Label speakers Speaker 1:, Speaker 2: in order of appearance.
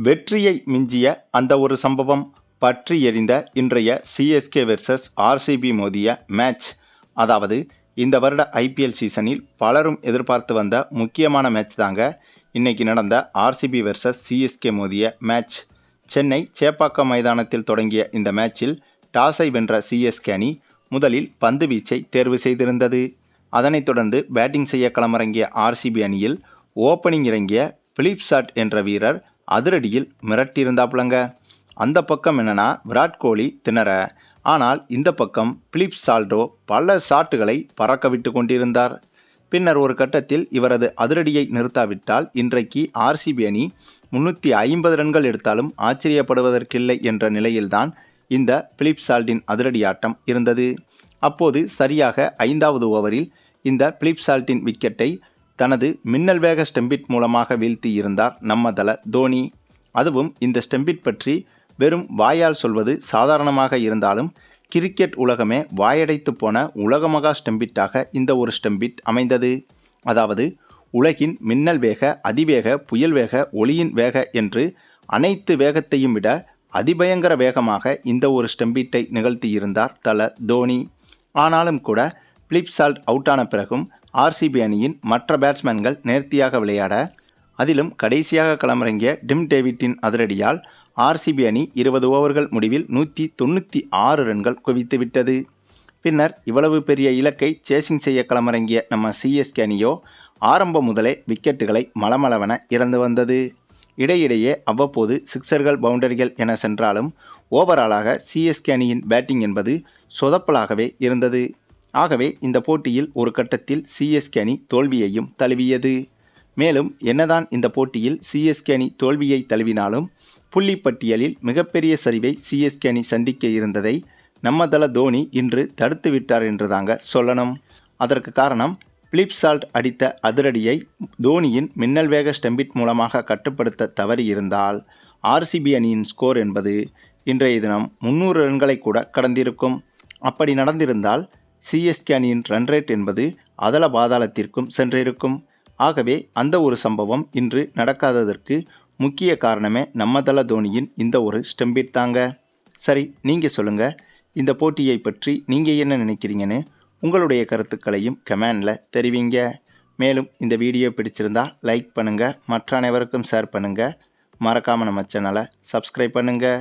Speaker 1: வெற்றியை மிஞ்சிய அந்த ஒரு சம்பவம் பற்றி எறிந்த இன்றைய சிஎஸ்கே வெர்சஸ் ஆர்சிபி மோதிய மேட்ச் அதாவது இந்த வருட ஐபிஎல் சீசனில் பலரும் எதிர்பார்த்து வந்த முக்கியமான மேட்ச் தாங்க இன்னைக்கு நடந்த ஆர்சிபி வெர்சஸ் சிஎஸ்கே மோதிய மேட்ச் சென்னை சேப்பாக்கம் மைதானத்தில் தொடங்கிய இந்த மேட்சில் டாஸை வென்ற சிஎஸ்கே அணி முதலில் பந்து வீச்சை தேர்வு செய்திருந்தது. அதனைத் தொடர்ந்து பேட்டிங் செய்ய களமிறங்கிய ஆர்சிபி அணியில் ஓப்பனிங் இறங்கிய பிலிப் சாட் என்ற வீரர் அதிரடியில் மிரட்டியிருந்தாப்புலங்க. அந்த பக்கம் என்னன்னா விராட் கோலி திணற. ஆனால் இந்த பக்கம் பிலிப் சால்டோ பல ஷாட்டுகளை பறக்க விட்டு கொண்டிருந்தார். பின்னர் ஒரு கட்டத்தில் இவரது அதிரடியை நிறுத்தாவிட்டால் இன்றைக்கு ஆர்சிபி அணி முன்னூற்றி ஐம்பது ரன்கள் எடுத்தாலும் ஆச்சரியப்படுவதற்கில்லை என்ற நிலையில்தான் இந்த பிலிப் சால்டின் அதிரடி ஆட்டம் இருந்தது. அப்போது சரியாக ஐந்தாவது ஓவரில் இந்த பிலிப் சால்ட்டின் விக்கெட்டை தனது மின்னல் வேக ஸ்டெம்பிட் மூலமாக வீழ்த்தி இருந்தார் நம்ம தல தோனி. அதுவும் இந்த ஸ்டெம்பிட் பற்றி வெறும் வாயால் சொல்வது சாதாரணமாக இருந்தாலும் கிரிக்கெட் உலகமே வாயடைத்து போன உலகமகா ஸ்டெம்பிட்டாக இந்த ஒரு ஸ்டெம்பிட் அமைந்தது. அதாவது உலகின் மின்னல் வேக அதிவேக புயல் வேக ஒளியின் வேக என்று அனைத்து வேகத்தையும் விட அதிபயங்கர வேகமாக இந்த ஒரு ஸ்டெம்பிட்டை நிகழ்த்தியிருந்தார் தல தோனி. ஆனாலும் கூட பிலிப் சால்ட் அவுட்டான பிறகும் ஆர்சிபி அணியின் மற்ற பேட்ஸ்மேன்கள் நேர்த்தியாக விளையாட அதிலும் கடைசியாக களமிறங்கிய டிம் டேவிட்டின் அதிரடியால் ஆர்சிபி அணி இருபது ஓவர்கள் முடிவில் நூற்றி தொண்ணூற்றி ஆறு ரன்கள் குவித்துவிட்டது பின்னர் இவ்வளவு பெரிய இலக்கை சேசிங் செய்ய களமிறங்கிய நம்ம சிஎஸ்கே அணியோ ஆரம்பம் முதலே விக்கெட்டுகளை மலமளவென இறந்து வந்தது. இடையிடையே அவ்வப்போது சிக்சர்கள் பவுண்டரிகள் என சென்றாலும் ஓவராலாக சிஎஸ்கே அணியின் பேட்டிங் என்பது சொதப்பலாகவே இருந்தது. ஆகவே இந்த போட்டியில் ஒரு கட்டத்தில் சிஎஸ்கே அணி தோல்வியையும் தழுவியது. மேலும் என்னதான் இந்த போட்டியில் சிஎஸ்கே அணி தோல்வியை தழுவினாலும் புள்ளி பட்டியலில் மிகப்பெரிய சரிவை சிஎஸ்கே அணி சந்திக்க இருந்ததை நம்ம தள தோனி இன்று தடுத்து விட்டார் என்றுதாங்க சொல்லணும். அதற்கு காரணம் பிலிப் சால்ட் அடித்த அதிரடியை தோனியின் மின்னல் வேக ஸ்டெம்பிட் மூலமாக கட்டுப்படுத்த தவறியிருந்தால் ஆர்சிபி அணியின் ஸ்கோர் என்பது இன்றைய தினம் முந்நூறு ரன்களை கூட கடந்திருக்கும். அப்படி நடந்திருந்தால் சிஎஸ்கே அணியின் ரன் ரேட் என்பது அதல பாதாளத்திற்கும் சென்றிருக்கும். ஆகவே அந்த ஒரு சம்பவம் இன்று நடக்காததற்கு முக்கிய காரணமே நம்ம தல தோனியின் இந்த ஒரு ஸ்டெம்பிட் தாங்க. சரி நீங்கள் சொல்லுங்கள் இந்த போட்டியை பற்றி நீங்கள் என்ன நினைக்கிறீங்கன்னு உங்களுடைய கருத்துக்களையும் கமெண்டில் தெரிவிங்க. மேலும் இந்த வீடியோ பிடிச்சிருந்தா லைக் பண்ணுங்கள் மற்ற அனைவருக்கும் ஷேர் பண்ணுங்கள் மறக்காமல் நம்ம சேனலை சப்ஸ்கிரைப் பண்ணுங்கள்